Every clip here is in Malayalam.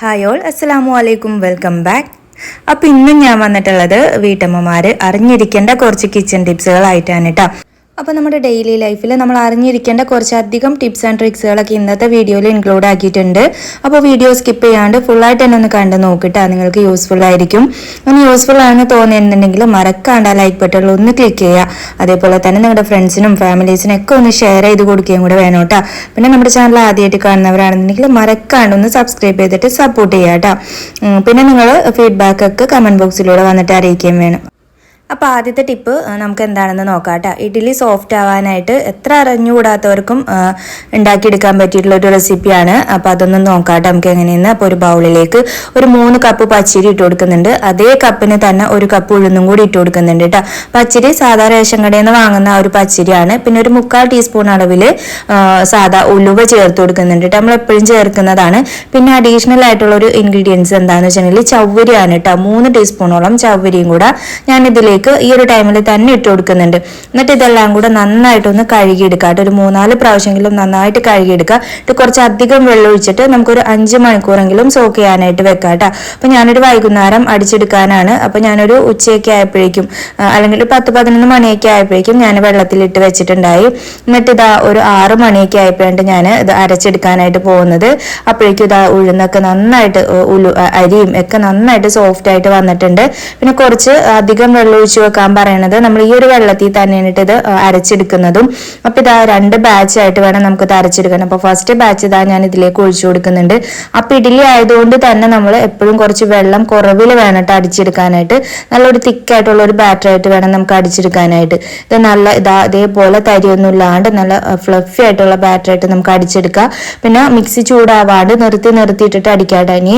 ഹായ് ഓൾ അസ്സലാമു അലൈക്കും വെൽക്കം ബാക്ക് അപ്പോൾ ഇന്നും ഞാൻ വന്നിട്ടുള്ളത് വീട്ടമ്മമാർ അറിഞ്ഞിരിക്കേണ്ട കുറച്ച് കിച്ചൺ ടിപ്സുകളായിട്ടാണ് കേട്ടോ അപ്പോൾ നമ്മുടെ ഡെയിലി ലൈഫിൽ നമ്മൾ അറിഞ്ഞിരിക്കേണ്ട കുറച്ചധികം ടിപ്സ് ആൻഡ് ട്രിക്സുകളൊക്കെ ഇന്നത്തെ വീഡിയോയിൽ ഇൻക്ലൂഡ് ആക്കിയിട്ടുണ്ട്. അപ്പോൾ വീഡിയോ സ്കിപ്പ് ചെയ്യാണ്ട് ഫുള്ളായിട്ട് തന്നെ ഒന്ന് കണ്ട് നോക്കിട്ടാ നിങ്ങൾക്ക് യൂസ്ഫുൾ ആയിരിക്കും. ഒന്ന് യൂസ്ഫുൾ ആണെന്ന് തോന്നിയെന്നുണ്ടെങ്കിൽ മറക്കാണ്ട് ആ ലൈക്ക് ബട്ടണിൽ ഒന്ന് ക്ലിക്ക് ചെയ്യുക. അതേപോലെ തന്നെ നിങ്ങളുടെ ഫ്രണ്ട്സിനും ഫാമിലീസിനും ഒക്കെ ഒന്ന് ഷെയർ ചെയ്ത് കൊടുക്കുകയും കൂടെ വേണം കേട്ടോ. പിന്നെ നമ്മുടെ ചാനൽ ആദ്യമായിട്ട് കാണുന്നവരാണെന്നുണ്ടെങ്കിൽ മറക്കാണ്ട് ഒന്ന് സബ്സ്ക്രൈബ് ചെയ്തിട്ട് സപ്പോർട്ട് ചെയ്യുക കേട്ടോ. പിന്നെ നിങ്ങൾ ഫീഡ്ബാക്ക് ഒക്കെ കമന്റ് ബോക്സിലൂടെ വന്നിട്ട് അറിയിക്കുകയും വേണം. അപ്പോൾ ആദ്യത്തെ ടിപ്പ് നമുക്ക് എന്താണെന്ന് നോക്കാം കേട്ടോ ഇഡ്ഡലി സോഫ്റ്റ് ആവാനായിട്ട് എത്ര അറിഞ്ഞുകൂടാത്തവർക്കും ഉണ്ടാക്കിയെടുക്കാൻ പറ്റിയിട്ടുള്ള ഒരു റെസിപ്പിയാണ് അപ്പോൾ അതൊന്നും നോക്കാം നമുക്ക് എങ്ങനെയെന്ന്. അപ്പോൾ ഒരു ബൗളിലേക്ക് ഒരു മൂന്ന് കപ്പ് പച്ചരി ഇട്ട് കൊടുക്കുന്നുണ്ട്. അതേ കപ്പിന് തന്നെ ഒരു കപ്പ് ഉഴുന്നും കൂടി ഇട്ട് കൊടുക്കുന്നുണ്ട് കേട്ടോ പച്ചരി സാധാ റേഷൻ കടയിൽ നിന്ന് വാങ്ങുന്ന ആ ഒരു പച്ചരിയാണ്. പിന്നെ ഒരു മുക്കാൽ ടീസ്പൂൺ അളവിൽ സാധാ ഉലുവ ചേർത്ത് കൊടുക്കുന്നുണ്ട് കേട്ടോ നമ്മൾ എപ്പോഴും ചേർക്കുന്നതാണ്. പിന്നെ അഡീഷണൽ ആയിട്ടുള്ള ഒരു ഇൻഗ്രീഡിയൻസ് എന്താണെന്ന് വെച്ചിട്ടുണ്ടെങ്കിൽ ചവ്വരിയാണ് കേട്ടോ മൂന്ന് ടീസ്പൂണോളം ചവ്വരിയും കൂടെ ഞാൻ ഇതിലേക്ക് ഈ ഒരു ടൈമിൽ തന്നെ ഇട്ട് കൊടുക്കുന്നുണ്ട്. എന്നിട്ട് ഇതെല്ലാം കൂടെ നന്നായിട്ടൊന്ന് കഴുകിയെടുക്കുക. കേട്ടോ ഒരു മൂന്നാൽ പ്രാവശ്യമെങ്കിലും നന്നായിട്ട് കഴുകിയെടുക്കുക. ഇത് കുറച്ച് അധികം വെള്ളം ഒഴിച്ചിട്ട് നമുക്കൊരു അഞ്ച് മണിക്കൂറെങ്കിലും സോക്ക് ചെയ്യാനായിട്ട് വെക്കാം കേട്ടോ. അപ്പം ഞാനൊരു വൈകുന്നേരം അടിച്ചെടുക്കാനാണ്. അപ്പം ഞാനൊരു ഉച്ചയൊക്കെ ആയപ്പോഴേക്കും അല്ലെങ്കിൽ പത്ത് പതിനൊന്ന് മണിയൊക്കെ ആയപ്പോഴേക്കും ഞാൻ വെള്ളത്തിലിട്ട് വെച്ചിട്ടുണ്ടായി. എന്നിട്ട് ഇതാ ഒരു ആറ് മണിയൊക്കെ ആയപ്പോഴാണ് ഞാൻ ഇത് അരച്ചെടുക്കാനായിട്ട് പോകുന്നത്. അപ്പോഴേക്കും ഇതാ ഉഴുന്നൊക്കെ നന്നായിട്ട് ഉലു അരിയും ഒക്കെ നന്നായിട്ട് സോഫ്റ്റ് ആയിട്ട് വന്നിട്ടുണ്ട്. പിന്നെ കുറച്ച് അധികം വെള്ളം ഒഴിച്ച് വെക്കാൻ പറയണത് നമ്മൾ ഈ ഒരു വെള്ളത്തിൽ തന്നെയാണ് ഇത് അരച്ചെടുക്കുന്നതും. അപ്പൊ ഇതാ രണ്ട് ബാച്ച് ആയിട്ട് വേണം നമുക്ക് ഇത് അരച്ചെടുക്കാൻ. അപ്പൊ ഫസ്റ്റ് ബാച്ച് ഇതാ ഞാൻ ഇതിലേക്ക് ഒഴിച്ചു കൊടുക്കുന്നുണ്ട്. അപ്പൊ ഇഡ്ഡലി ആയതുകൊണ്ട് തന്നെ നമ്മൾ എപ്പോഴും കുറച്ച് വെള്ളം കുറവിൽ വേണം കേട്ടോ അടിച്ചെടുക്കാനായിട്ട്. നല്ലൊരു തിക്കായിട്ടുള്ള ഒരു ബാറ്റർ ആയിട്ട് വേണം നമുക്ക് അടിച്ചെടുക്കാനായിട്ട്. ഇത് നല്ല ഇതാ ഇതേപോലെ തരിയൊന്നും ഇല്ലാണ്ട് നല്ല ഫ്ലഫി ആയിട്ടുള്ള ബാറ്റർ ആയിട്ട് നമുക്ക് അടിച്ചെടുക്കാം. പിന്നെ മിക്സി ചൂടാവാണ്ട് നിർത്തി നിർത്തിയിട്ടിട്ട് അടിക്കാട്ടെ. ഇനി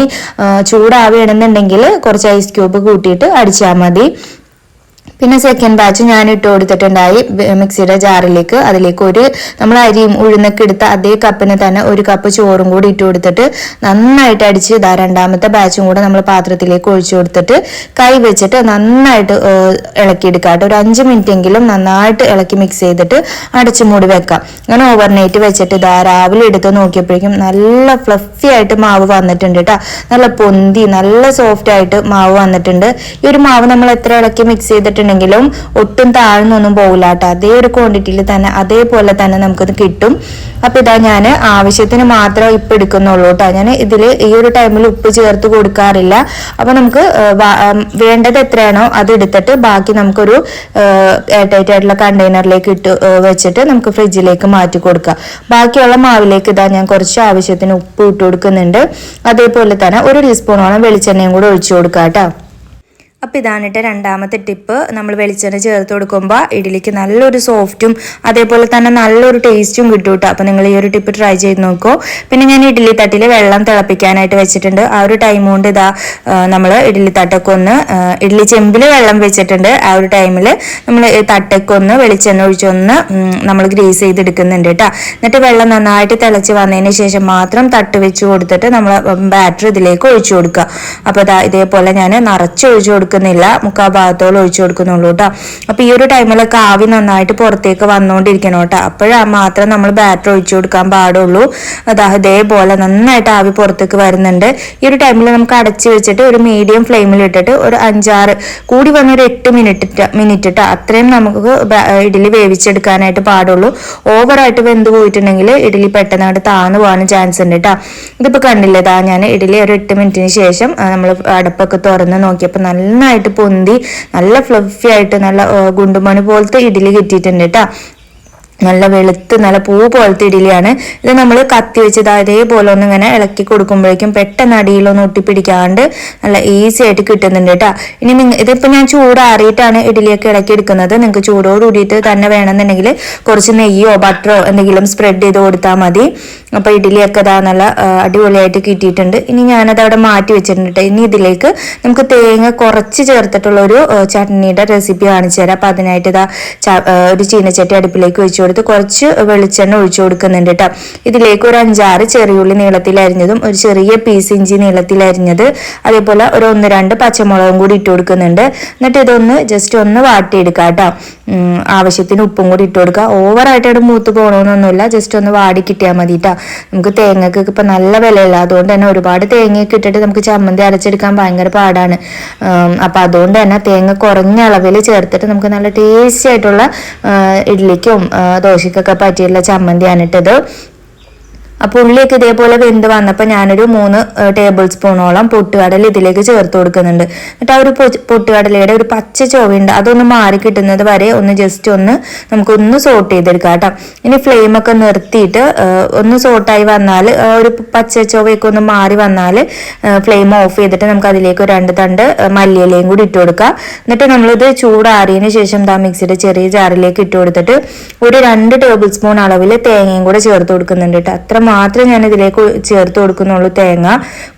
ചൂടാവണമെന്നുണ്ടെങ്കിൽ കുറച്ച് ഐസ് ക്യൂബ് കൂട്ടിയിട്ട് അടിച്ചാൽ മതി. പിന്നെ സെക്കൻഡ് ബാച്ച് ഞാൻ ഇട്ട് കൊടുത്തിട്ടുണ്ടായി മിക്സിയുടെ ജാറിലേക്ക്. അതിലേക്ക് ഒരു നമ്മൾ അരിയും ഉഴുന്നൊക്കെ എടുത്ത അതേ കപ്പിന് തന്നെ ഒരു കപ്പ് ചോറും കൂടി ഇട്ട് കൊടുത്തിട്ട് നന്നായിട്ട് അടിച്ച് ഇതാ രണ്ടാമത്തെ ബാച്ചും കൂടെ നമ്മൾ പാത്രത്തിലേക്ക് ഒഴിച്ചു കൊടുത്തിട്ട് കൈ വെച്ചിട്ട് നന്നായിട്ട് ഇളക്കി ഇളക്കിയെടുക്കുക കേട്ടോ. ഒരു അഞ്ച് മിനിറ്റ് എങ്കിലും നന്നായിട്ട് ഇളക്കി മിക്സ് ചെയ്തിട്ട് അടച്ചു മൂടി വെക്കാം അങ്ങനെ ഓവർനൈറ്റ് വെച്ചിട്ട് ഇതാ രാവിലെ എടുത്ത് നോക്കിയപ്പോഴേക്കും നല്ല ഫ്ലഫി ആയിട്ട് മാവ് വന്നിട്ടുണ്ട് കേട്ടോ. നല്ല പൊന്തി നല്ല സോഫ്റ്റ് ആയിട്ട് മാവ് വന്നിട്ടുണ്ട്. ഈ ഒരു മാവ് നമ്മൾ എത്ര ഇളക്കി മിക്സ് ചെയ്തിട്ടുണ്ടെങ്കിലും ഒട്ടും താഴ്ന്നൊന്നും പോകില്ല കേട്ടോ. അതേ ഒരു ക്വാണ്ടിറ്റിയിൽ തന്നെ അതേപോലെ തന്നെ നമുക്കത് കിട്ടും. അപ്പൊ ഇതാ ഞാൻ ആവശ്യത്തിന് മാത്രം ഇപ്പൊ എടുക്കുന്നുള്ളൂ കേട്ടോ. ഞാൻ ഇതിൽ ഈ ഒരു ടൈമിൽ ഉപ്പ് ചേർത്ത് കൊടുക്കാറില്ല. അപ്പൊ നമുക്ക് വേണ്ടത് എത്രയാണോ അത് എടുത്തിട്ട് ബാക്കി നമുക്കൊരു എയർടൈറ്റ് കണ്ടെയ്നറിലേക്ക് ഇട്ട് വെച്ചിട്ട് നമുക്ക് ഫ്രിഡ്ജിലേക്ക് മാറ്റി കൊടുക്കാം. ബാക്കിയുള്ള മാവിലേക്ക് ഇതാ ഞാൻ കുറച്ച് ആവശ്യത്തിന് ഉപ്പ് ഇട്ട് കൊടുക്കുന്നുണ്ട്. അതേപോലെ തന്നെ ഒരു ടീസ്പൂണോളം വെളിച്ചെണ്ണയും കൂടെ ഒഴിച്ചു കൊടുക്കാം കേട്ടോ. അപ്പോൾ ഇതാണ് കേട്ടോ രണ്ടാമത്തെ ടിപ്പ് നമ്മൾ വെളിച്ചെണ്ണ ചേർത്ത് കൊടുക്കുമ്പോൾ ഇഡ്ഡലിക്ക് നല്ലൊരു സോഫ്റ്റും അതേപോലെ തന്നെ നല്ലൊരു ടേസ്റ്റും കിട്ടും കേട്ടോ അപ്പോൾ നിങ്ങൾ ഈ ഒരു ടിപ്പ് ട്രൈ ചെയ്ത് നോക്കൂ. പിന്നെ ഞാൻ ഇഡ്ഡലി തട്ടിൽ വെള്ളം തിളപ്പിക്കാനായിട്ട് വെച്ചിട്ടുണ്ട്. ആ ഒരു ടൈം കൊണ്ട് ഇതാ നമ്മൾ ഇഡ്ഡലി തട്ടൊക്കെ ഒന്ന് ഇഡ്ഡലി ചെമ്പിൽ വെള്ളം വെച്ചിട്ടുണ്ട്. ആ ഒരു ടൈമിൽ നമ്മൾ തട്ടൊക്കെ ഒന്ന് വെളിച്ചെണ്ണ ഒഴിച്ചൊന്ന് നമ്മൾ ഗ്രീസ് ചെയ്തെടുക്കുന്നുണ്ട് കേട്ടോ എന്നിട്ട് വെള്ളം നന്നായിട്ട് തിളച്ച് വന്നതിന് ശേഷം മാത്രം തട്ട് വെച്ച് കൊടുത്തിട്ട് നമ്മൾ ബാറ്റർ ഇതിലേക്ക് ഒഴിച്ചു കൊടുക്കുക. അപ്പോൾ ഇതേപോലെ ഞാൻ നിറച്ച് ഒഴിച്ചു കൊടുക്കുന്നില്ല. മുക്കാ ഭാഗത്തോളം ഒഴിച്ചു കൊടുക്കുന്നുള്ളൂ കേട്ടോ അപ്പോൾ ഈ ഒരു ടൈമിലൊക്കെ ആവി നന്നായിട്ട് പുറത്തേക്ക് വന്നുകൊണ്ടിരിക്കണം കേട്ടോ അപ്പോഴാ മാത്രം നമ്മൾ ബാറ്റർ ഒഴിച്ചു കൊടുക്കാൻ പാടുള്ളൂ. അതാ ഇതേപോലെ നന്നായിട്ട് ആവി പുറത്തേക്ക് വരുന്നുണ്ട്. ഈ ഒരു ടൈമിൽ നമുക്ക് അടച്ചു വെച്ചിട്ട് ഒരു മീഡിയം ഫ്ലെയിമിൽ ഇട്ടിട്ട് ഒരു അഞ്ചാറ് കൂടി വന്ന ഒരു എട്ട് മിനിറ്റ് മിനിറ്റ് കേട്ടോ അത്രയും നമുക്ക് ഇഡ്ഡലി വേവിച്ചെടുക്കാനായിട്ട് പാടുള്ളൂ. ഓവറായിട്ട് വെന്ത് പോയിട്ടുണ്ടെങ്കിൽ ഇഡ്ഡലി പെട്ടെന്നായിട്ട് താന്ന് പോകാനും ചാൻസ് ഉണ്ട് കേട്ടോ ഇതിപ്പോൾ കണ്ടില്ലേ ഇതാ ഞാൻ ഇഡ്ഡലി ഒരു എട്ട് മിനിറ്റിന് ശേഷം നമ്മൾ അടപ്പൊക്കെ തുറന്ന് നോക്കിയപ്പോൾ നന്നായിട്ട് പൊന്തി നല്ല ഫ്ലഫി ആയിട്ട് നല്ല ഗുണ്ടുമണി പോലത്തെ ഇഡ്ഡലി കിട്ടിയിട്ടുണ്ട് കേട്ടോ നല്ല വെളുത്ത് നല്ല പൂ പോലത്തെ ഇഡലിയാണ് ഇത് നമ്മൾ കത്തി വെച്ച് അതേപോലെ ഒന്ന് ഇങ്ങനെ ഇളക്കി കൊടുക്കുമ്പോഴേക്കും പെട്ടെന്ന് അടിയിലൊന്നും ഒട്ടിപ്പിടിക്കാണ്ട് നല്ല ഈസി ആയിട്ട് കിട്ടുന്നുണ്ട് കേട്ടോ. ഇനി നിങ്ങൾ ഇതിപ്പോൾ ഞാൻ ചൂടാറിയിട്ടാണ് ഇഡലിയൊക്കെ ഇളക്കി എടുക്കുന്നത്. നിങ്ങൾക്ക് ചൂടോട് കൂടിയിട്ട് തന്നെ വേണമെന്നുണ്ടെങ്കിൽ കുറച്ച് നെയ്യോ ബട്ടറോ എന്തെങ്കിലും സ്പ്രെഡ് ചെയ്ത് കൊടുത്താൽ മതി. അപ്പോൾ ഇഡലിയൊക്കെ അതാ നല്ല അടിപൊളിയായിട്ട് കിട്ടിയിട്ടുണ്ട്. ഇനി ഞാനത് അവിടെ മാറ്റി വെച്ചിട്ടുണ്ട് ട്ടോ. ഇനി ഇതിലേക്ക് നമുക്ക് തേങ്ങ കുറച്ച് ചേർത്തിട്ടുള്ള ഒരു ആ, ചട്നിയുടെ റെസിപ്പി കാണിച്ചു തരാം. അപ്പം അതിനായിട്ട് ഇതാ ഒരു ചീനച്ചട്ടി അടുപ്പിലേക്ക് വെച്ച് കൊടുത്ത് കുറച്ച് വെളിച്ചെണ്ണ ഒഴിച്ചു കൊടുക്കുന്നുണ്ട് കേട്ടോ. ഇതിലേക്ക് ഒരു അഞ്ചാറ് ചെറിയുള്ളി നീളത്തിലരിഞ്ഞതും ഒരു ചെറിയ പീസ് ഇഞ്ചി നീളത്തിലരിഞ്ഞത് അതേപോലെ ഒരു ഒന്ന് രണ്ട് പച്ചമുളകും കൂടി ഇട്ട് കൊടുക്കുന്നുണ്ട്. എന്നിട്ട് ഇതൊന്ന് ജസ്റ്റ് ഒന്ന് വാട്ടിയെടുക്കാം കേട്ടോ ആവശ്യത്തിന് ഉപ്പും കൂടി ഇട്ട് കൊടുക്കുക. ഓവറായിട്ട് അവിടെ മൂത്ത് പോകണമെന്നൊന്നുമില്ല ജസ്റ്റ് ഒന്ന് വാടി കിട്ടിയാൽ മതി കേട്ടോ നമുക്ക് തേങ്ങക്ക് ഇപ്പം നല്ല വിലയില്ല. അതുകൊണ്ട് തന്നെ ഒരുപാട് തേങ്ങയൊക്കെ ഇട്ടിട്ട് നമുക്ക് ചമ്മന്തി അരച്ചെടുക്കാൻ ഭയങ്കര പാടാണ്. അപ്പം അതുകൊണ്ട് തന്നെ തേങ്ങ കുറഞ്ഞ അളവിൽ ചേർത്തിട്ട് നമുക്ക് നല്ല ടേസ്റ്റി ആയിട്ടുള്ള ഇഡ്ലിക്കും ദോശയ്ക്കൊക്കെ പറ്റിയുള്ള ചമ്മന്തിയാണ് ഇട്ടത്. അപ്പോൾ ഉള്ളിയൊക്കെ ഇതേപോലെ വെന്ത് വന്നപ്പോൾ ഞാനൊരു മൂന്ന് ടേബിൾ സ്പൂണോളം പൊട്ടുകടല ഇതിലേക്ക് ചേർത്ത് കൊടുക്കുന്നുണ്ട്. എന്നിട്ട് ആ ഒരു പൊട്ടുകടലയുടെ ഒരു പച്ച ചുവയുണ്ട് അതൊന്ന് മാറി കിട്ടുന്നത് വരെ ഒന്ന് ജസ്റ്റ് ഒന്ന് നമുക്കൊന്ന് സോട്ട് ചെയ്തെടുക്കാം കേട്ടോ. ഇനി ഫ്ലെയിം ഒക്കെ നിർത്തിയിട്ട് ഒന്ന് സോട്ടായി വന്നാൽ ഒരു പച്ച ചുവയൊക്കെ ഒന്ന് മാറി വന്നാൽ ഫ്ലെയിം ഓഫ് ചെയ്തിട്ട് നമുക്ക് അതിലേക്ക് രണ്ട് തണ്ട് മല്ലിയിലയും കൂടി ഇട്ട് കൊടുക്കാം. എന്നിട്ട് നമ്മളിത് ചൂടാറിയതിന് ശേഷം ദാ മിക്സിയുടെ ചെറിയ ജാറിലേക്ക് ഇട്ട് കൊടുത്തിട്ട് ഒരു രണ്ട് ടേബിൾ സ്പൂൺ അളവിൽ തേങ്ങയും കൂടെ ചേർത്ത് കൊടുക്കുന്നുണ്ട് കേട്ടോ. അത്ര മാത്രമേ ഞാൻ ഇതിലേക്ക് ചേർത്ത് കൊടുക്കുന്നുള്ളൂ തേങ്ങ.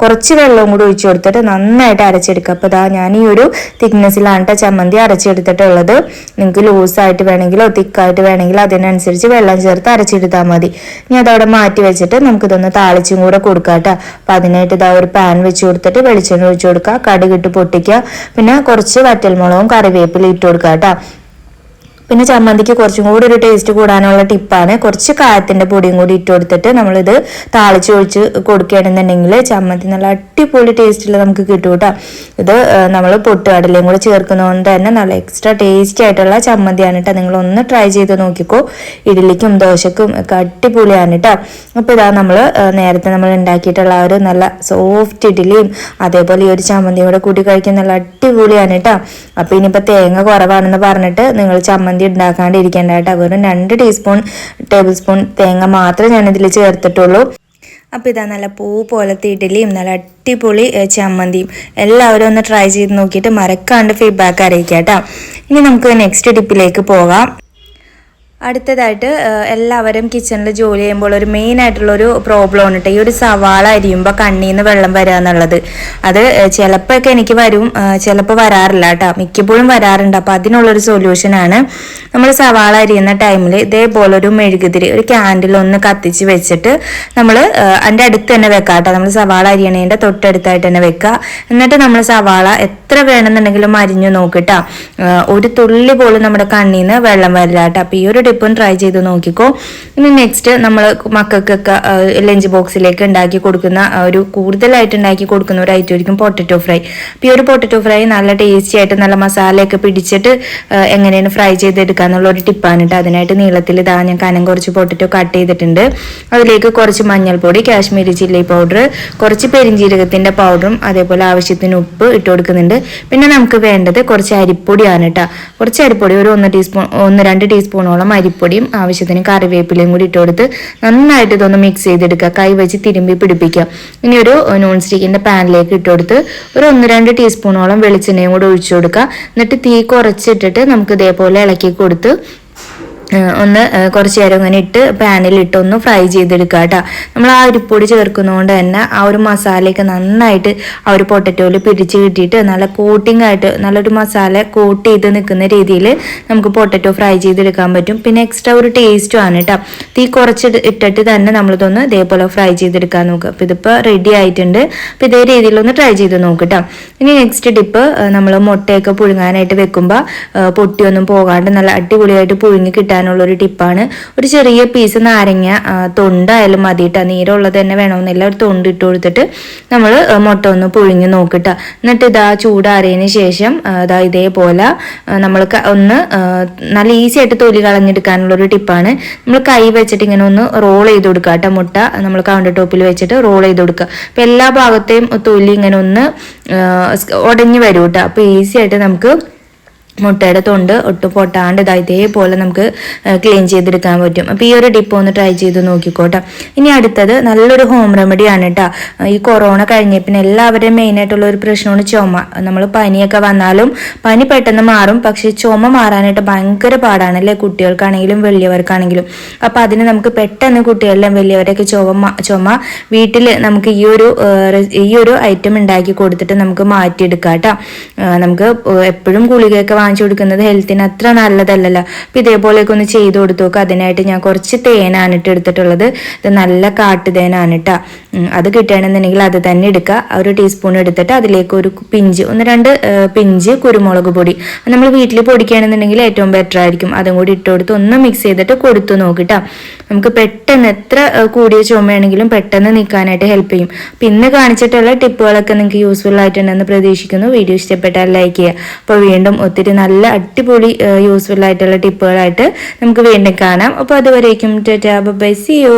കുറച്ച് വെള്ളവും കൂടി ഒഴിച്ചു കൊടുത്തിട്ട് നന്നായിട്ട് അരച്ചെടുക്കുക. അപ്പോൾ ഇതാ ഞാൻ ഈ ഒരു തിക്നെസ്സിലാണ് ചമ്മന്തി അരച്ചെടുത്തിട്ടുള്ളത്. നിങ്ങൾക്ക് ലൂസായിട്ട് വേണമെങ്കിലോ തിക്കായിട്ട് വേണമെങ്കിലോ അതിനനുസരിച്ച് വെള്ളം ചേർത്ത് അരച്ചെടുത്താൽ മതി. ഇനി അതവിടെ മാറ്റി വെച്ചിട്ട് നമുക്കിതൊന്ന് താളിച്ചും കൂടെ കൊടുക്കാം കേട്ടോ അപ്പം അതിനായിട്ട് ഇതാ ഒരു പാൻ വെച്ച് കൊടുത്തിട്ട് വെളിച്ചെണ്ണ ഒഴിച്ചു കൊടുക്കുക. കടുകിട്ട് പൊട്ടിക്കുക. പിന്നെ കുറച്ച് വറ്റൽമുളകും കറിവേപ്പില ഇട്ട് കൊടുക്കുക കേട്ടോ പിന്നെ ചമ്മന്തിക്ക് കുറച്ചും കൂടി ഒരു ടേസ്റ്റ് കൂടാനുള്ള ടിപ്പാണ് കുറച്ച് കായത്തിന്റെ പൊടിയും കൂടി ഇട്ട് കൊടുത്തിട്ട് നമ്മളിത് താളിച്ച് ഒഴിച്ച് കൊടുക്കുകയാണെന്നുണ്ടെങ്കിൽ ചമ്മന്തി നല്ല അടിപൊളി ടേസ്റ്റിൽ നമുക്ക് കിട്ടും കേട്ടോ. ഇത് നമ്മൾ പൊട്ടുകടലയും കൂടെ ചേർക്കുന്നതുകൊണ്ട് തന്നെ നല്ല എക്സ്ട്രാ ടേസ്റ്റി ആയിട്ടുള്ള ചമ്മന്തിയാണ് കേട്ടോ. നിങ്ങൾ ഒന്ന് ട്രൈ ചെയ്ത് നോക്കിക്കോ. ഇഡ്ഡലിക്കും ദോശക്കും ഒക്കെ അടിപൊളിയാണ് കേട്ടോ. അപ്പോൾ ഇതാ നമ്മൾ നേരത്തെ നമ്മൾ ഉണ്ടാക്കിയിട്ടുള്ള ഒരു നല്ല സോഫ്റ്റ് ഇഡ്ഡലിയും അതേപോലെ ഈ ഒരു ചമ്മന്തിയും കൂടെ കൂട്ടി കഴിക്കാൻ നല്ല അടിപൊളിയാണ് കേട്ടോ. അപ്പോൾ ഇനിയിപ്പോൾ തേങ്ങ കുറവാണെന്ന് പറഞ്ഞിട്ട് നിങ്ങൾ ചമ്മന്തി ഉണ്ടാക്കാണ്ട് ഇരിക്കേണ്ട കേട്ടോ വെറും രണ്ട് ടീസ്പൂൺ ടേബിൾ സ്പൂൺ തേങ്ങ മാത്രമേ ഞാനിതിൽ ചേർത്തിട്ടുള്ളൂ. അപ്പോൾ ഇതാ നല്ല പൂ പോലത്തെ ഇഡലിയും നല്ല അടിപൊളി ചമ്മന്തിയും. എല്ലാവരും ഒന്ന് ട്രൈ ചെയ്ത് നോക്കിയിട്ട് മറക്കാണ്ട് ഫീഡ്ബാക്ക് അറിയിക്കാം കേട്ടോ ഇനി നമുക്ക് നെക്സ്റ്റ് ടിപ്പിലേക്ക് പോകാം. അടുത്തതായിട്ട് എല്ലാവരും കിച്ചണിൽ ജോലി ചെയ്യുമ്പോൾ ഒരു മെയിൻ ആയിട്ടുള്ള ഒരു പ്രോബ്ലം കേട്ടോ ഈ ഒരു സവാള അരിയുമ്പോൾ കണ്ണിൽ നിന്ന് വെള്ളം വരിക എന്നുള്ളത്. അത് ചിലപ്പോൾ ഒക്കെ എനിക്ക് വരും. ചിലപ്പോൾ വരാറില്ല കേട്ടോ. മിക്കപ്പോഴും വരാറുണ്ട്. അപ്പോൾ അതിനുള്ളൊരു സൊല്യൂഷനാണ് നമ്മൾ സവാള അരിയുന്ന ടൈമിൽ ഇതേപോലെ ഒരു മെഴുകുതിരി ഒരു ക്യാൻഡിൽ ഒന്ന് കത്തിച്ച് വെച്ചിട്ട് നമ്മൾ അതിന്റെ അടുത്ത് തന്നെ വെക്കാം കേട്ടോ. നമ്മൾ സവാള അരിയണേന്റെ തൊട്ടടുത്തായിട്ട് തന്നെ വെക്കുക എന്നിട്ട് നമ്മൾ സവാള എത്ര വേണമെന്നുണ്ടെങ്കിലും അരിഞ്ഞു നോക്കിട്ടാ ഒരു തുള്ളി പോലും നമ്മുടെ കണ്ണിൽ നിന്ന് വെള്ളം വരില്ല കേട്ടോ. അപ്പോൾ ഈ ഒരു ടിപ്പും ട്രൈ ചെയ്ത് നോക്കിക്കോ. ഇനി നെക്സ്റ്റ് നമ്മൾ മക്കൾക്കൊക്കെ ലഞ്ച് ബോക്സിലേക്ക് ഉണ്ടാക്കി കൊടുക്കുന്ന ഒരു കൂടുതലായിട്ട് ഉണ്ടാക്കി കൊടുക്കുന്ന ഒരു ഐറ്റം ആയിരിക്കും പൊട്ടറ്റോ ഫ്രൈ അപ്പോൾ ഈ ഒരു പൊട്ടറ്റോ ഫ്രൈ നല്ല ടേസ്റ്റി ആയിട്ട് നല്ല മസാലയൊക്കെ പിടിച്ചിട്ട് എങ്ങനെയാണ് ഫ്രൈ ചെയ്തെടുക്കുക എന്നുള്ള ഒരു ടിപ്പാണ് കേട്ടോ അതിനായിട്ട് നീളത്തിൽ ഞാൻ കനം കുറച്ച് പൊട്ടറ്റോ കട്ട് ചെയ്തിട്ടുണ്ട്. അതിലേക്ക് കുറച്ച് മഞ്ഞൾപ്പൊടി കാശ്മീരി ചില്ലി പൗഡർ കുറച്ച് പെരിഞ്ജീരകത്തിന്റെ പൗഡറും അതേപോലെ ആവശ്യത്തിന് ഉപ്പ് ഇട്ട് കൊടുക്കുന്നുണ്ട്. പിന്നെ നമുക്ക് വേണ്ടത് കുറച്ച് അരിപ്പൊടിയാണ് കേട്ടോ കുറച്ച് അരിപ്പൊടി ഒരു ഒന്ന് ടീസ്പൂൺ ഒന്ന് രണ്ട് ടീസ്പൂണോളം അരിപ്പൊടിയും ആവശ്യത്തിന് കറിവേപ്പിലയും കൂടി ഇട്ട് കൊടുത്ത് നന്നായിട്ട് ഇതൊന്ന് മിക്സ് ചെയ്തെടുക്കുക. കൈ വെച്ച് തിരുമ്പി പിടിപ്പിക്കുക. ഇനി ഒരു നോൺ സ്റ്റിക്കിന്റെ പാനിലേക്ക് ഇട്ട് കൊടുത്ത് ഒരു ഒന്ന് രണ്ട് ടീസ്പൂണോളം വെളിച്ചെണ്ണയും കൂടി ഒഴിച്ചു കൊടുക്കുക. എന്നിട്ട് തീ കുറച്ചിട്ടിട്ട് നമുക്ക് ഇതേപോലെ ഇളക്കി കൊടുത്ത് ഒന്ന് കുറച്ച് നേരം ഇങ്ങനെ ഇട്ട് പാനിലിട്ട് ഒന്ന് ഫ്രൈ ചെയ്തെടുക്കുക കേട്ടോ നമ്മൾ ആ അരിപ്പൊടി ചേർക്കുന്നതുകൊണ്ട് തന്നെ ആ ഒരു മസാലയൊക്കെ നന്നായിട്ട് ആ ഒരു പൊട്ടറ്റോയിൽ പിടിച്ച് കിട്ടിയിട്ട് നല്ല കോട്ടിംഗ് ആയിട്ട് നല്ലൊരു മസാല കോട്ട് ചെയ്ത് നിൽക്കുന്ന രീതിയിൽ നമുക്ക് പൊട്ടറ്റോ ഫ്രൈ ചെയ്തെടുക്കാൻ പറ്റും. പിന്നെ എക്സ്ട്രാ ഒരു ടേസ്റ്റും ആണ് കേട്ടോ തീ കുറച്ച് ഇട്ടിട്ട് തന്നെ നമ്മളിതൊന്ന് ഇതേപോലെ ഫ്രൈ ചെയ്തെടുക്കാൻ നോക്കുക. അപ്പോൾ ഇതിപ്പോൾ റെഡി ആയിട്ടുണ്ട്. അപ്പോൾ ഇതേ രീതിയിലൊന്ന് ട്രൈ ചെയ്ത് നോക്കട്ടോ ഇനി നെക്സ്റ്റ് ടിപ്പ് നമ്മൾ മുട്ടയൊക്കെ പുഴുങ്ങാനായിട്ട് വെക്കുമ്പോൾ പൊട്ടിയൊന്നും പോകാണ്ട് നല്ല അടിപൊളിയായിട്ട് പുഴുങ്ങി കിട്ടാനുള്ള ഒരു ടിപ്പാണ്. ഒരു ചെറിയ പീസ് നാരങ്ങ തൊണ്ടായാലും മതിയിട്ട നീരുള്ളത് തന്നെ വേണമെന്നില്ല. ഒരു തൊണ്ട് ഇട്ട് കൊടുത്തിട്ട് നമ്മൾ മുട്ട ഒന്ന് പുഴുങ്ങി നോക്കിട്ട. എന്നിട്ട് ഇതാ ചൂടാറിയതിന് ശേഷം ഇതാ ഇതേപോലെ നമ്മൾ ഒന്ന് നല്ല ഈസി ആയിട്ട് തൊലി കളഞ്ഞെടുക്കാനുള്ള ഒരു ടിപ്പാണ്. നമ്മൾ കൈ വെച്ചിട്ട് ഇങ്ങനെ ഒന്ന് റോൾ ചെയ്ത് കൊടുക്കുക കേട്ടോ മുട്ട. നമ്മൾ കൗണ്ടർ ടോപ്പിൽ വെച്ചിട്ട് റോൾ ചെയ്ത് കൊടുക്കുക അപ്പം എല്ലാ ഭാഗത്തെയും തൊലി ഇങ്ങനെ ഒന്ന് ഉടഞ്ഞു വരും കേട്ടോ അപ്പോൾ ഈസി ആയിട്ട് നമുക്ക് മുട്ടയുടെ തൊണ്ട് ഒട്ടും പൊട്ടാണ്ട് ഇതാ ഇതേപോലെ നമുക്ക് ക്ലീൻ ചെയ്തെടുക്കാൻ പറ്റും. അപ്പോൾ ഈ ഒരു ടിപ്പ് ഒന്ന് ട്രൈ ചെയ്ത് നോക്കിക്കോട്ടെ. ഇനി അടുത്തത് നല്ലൊരു ഹോം റെമഡിയാണ് കേട്ടോ ഈ കൊറോണ കഴിഞ്ഞ പിന്നെ എല്ലാവരുടെയും മെയിനായിട്ടുള്ള ഒരു പ്രശ്നമാണ് ചുമ. നമ്മൾ പനിയൊക്കെ വന്നാലും പനി പെട്ടെന്ന് മാറും. പക്ഷേ ചുമ മാറാനായിട്ട് ഭയങ്കര പാടാണ് അല്ലേ കുട്ടികൾക്കാണെങ്കിലും വലിയവർക്കാണെങ്കിലും. അപ്പോൾ അതിന് നമുക്ക് പെട്ടെന്ന് കുട്ടികളിലും വലിയവരൊക്കെ ചുമ ചുമ വീട്ടിൽ നമുക്ക് ഈ ഒരു ഈ ഒരു ഐറ്റം ഉണ്ടാക്കി കൊടുത്തിട്ട് നമുക്ക് മാറ്റിയെടുക്കാം കേട്ടോ നമുക്ക് എപ്പോഴും ഗുളികയൊക്കെ വാങ്ങിച്ചു കൊടുക്കുന്നത് ഹെൽത്തിന് അത്ര നല്ലതല്ലല്ലോ. അപ്പം ഇതേപോലെയൊക്കെ ഒന്ന് ചെയ്ത് കൊടുത്തു നോക്കുക അതിനായിട്ട് ഞാൻ കുറച്ച് തേനാണ് ഇട്ട് എടുത്തിട്ടുള്ളത്. ഇത് നല്ല കാട്ടുതേനാണ് കേട്ടോ അത് കിട്ടുകയാണെന്നുണ്ടെങ്കിൽ അത് തന്നെ എടുക്കുക ഒരു ടീസ്പൂൺ എടുത്തിട്ട് അതിലേക്ക് ഒരു പിഞ്ച് ഒന്ന് രണ്ട് പിഞ്ച് കുരുമുളക് പൊടി. നമ്മൾ വീട്ടിൽ പൊടിക്കുകയാണെന്നുണ്ടെങ്കിൽ ഏറ്റവും ബെറ്റർ ആയിരിക്കും. അതും കൂടി ഇട്ട് കൊടുത്ത് ഒന്ന് മിക്സ് ചെയ്തിട്ട് കൊടുത്തു നോക്കിട്ടോ നമുക്ക് പെട്ടെന്ന് എത്ര കൂടിയ ചുമയാണെങ്കിലും പെട്ടെന്ന് നിൽക്കാനായിട്ട് ഹെൽപ്പ് ചെയ്യും. പിന്നെ കാണിച്ചിട്ടുള്ള ടിപ്പുകളൊക്കെ നിങ്ങൾക്ക് യൂസ്ഫുൾ ആയിട്ടുണ്ടെന്ന് പ്രതീക്ഷിക്കുന്നു. വീഡിയോ ഇഷ്ടപ്പെട്ടാൽ ലൈക്ക് ചെയ്യുക. അപ്പോൾ വീണ്ടും ഒത്തിരി നല്ല അടിപൊളി യൂസ്ഫുൾ ആയിട്ടുള്ള ടിപ്പുകളായിട്ട് നമുക്ക് വീണ്ടും കാണാം. അപ്പോൾ അതുവരേക്കും ബൈ സിയോ